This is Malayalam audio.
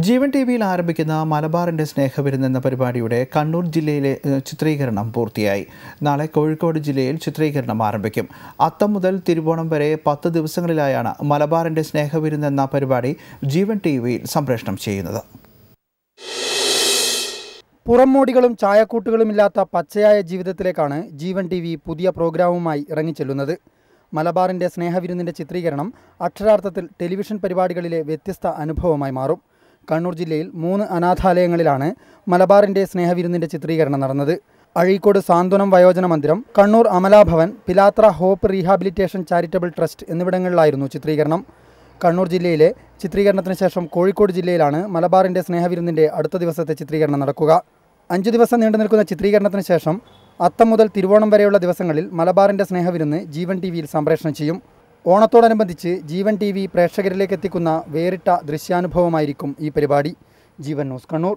ജീവൻ ടി വിയിൽ ആരംഭിക്കുന്ന മലബാറിന്റെ സ്നേഹവിരുന്ന് എന്ന പരിപാടിയുടെ കണ്ണൂർ ജില്ലയിലെ ചിത്രീകരണം പൂർത്തിയായി. നാളെ കോഴിക്കോട് ജില്ലയിൽ ചിത്രീകരണം ആരംഭിക്കും. അത്തം മുതൽ തിരുവോണം വരെ പത്ത് ദിവസങ്ങളിലായാണ് മലബാറിന്റെ സ്നേഹവിരുന്ന് എന്ന പരിപാടി ജീവൻ ടി വിയിൽ സംപ്രേഷണം ചെയ്യുന്നത്. പുറംമോടികളും ചായക്കൂട്ടുകളുമില്ലാത്ത പച്ചയായ ജീവിതത്തിലേക്കാണ് ജീവൻ ടി വി പുതിയ പ്രോഗ്രാമുമായി ഇറങ്ങിച്ചെല്ലുന്നത്. മലബാറിന്റെ സ്നേഹവിരുന്നിന്റെ ചിത്രീകരണം അക്ഷരാർത്ഥത്തിൽ ടെലിവിഷൻ പരിപാടികളിലെ വ്യത്യസ്ത അനുഭവമായി മാറും. കണ്ണൂർ ജില്ലയിൽ മൂന്ന് അനാഥാലയങ്ങളിലാണ് മലബാറിന്റെ സ്നേഹവിരുന്നിന്റെ ചിത്രീകരണം നടന്നത്. അഴീക്കോട് സാന്ത്വനം വയോജന മന്ദിരം Kannur Amalabhavan Pilathra hope rehabilitation charitable trust എന്നിവിടങ്ങളിലായിരുന്നു ചിത്രീകരണം. കണ്ണൂർ ജില്ലയിലെ ചിത്രീകരണത്തിന് ശേഷം കോഴിക്കോട് ജില്ലയിലാണ് മലബാറിന്റെ സ്നേഹവിരുന്നിന്റെ അടുത്ത ദിവസത്തെ ചിത്രീകരണം നടക്കുക. അഞ്ചു ദിവസം നീണ്ടു നിൽക്കുന്ന ചിത്രീകരണത്തിന് ശേഷം അത്തം മുതൽ തിരുവോണം വരെയുള്ള ദിവസങ്ങളിൽ മലബാറിന്റെ സ്നേഹവിരുന്ന് ജീവൻ ടി വിയിൽ സംപ്രേഷണം ചെയ്യും. ഓണത്തോടനുബന്ധിച്ച് ജീവൻ ടി വി പ്രേക്ഷകരിലേക്ക് എത്തിക്കുന്ന വേറിട്ട ദൃശ്യാനുഭവമായിരിക്കും ഈ പരിപാടി. ജീവൻ ന്യൂസ് കണ്ണൂർ.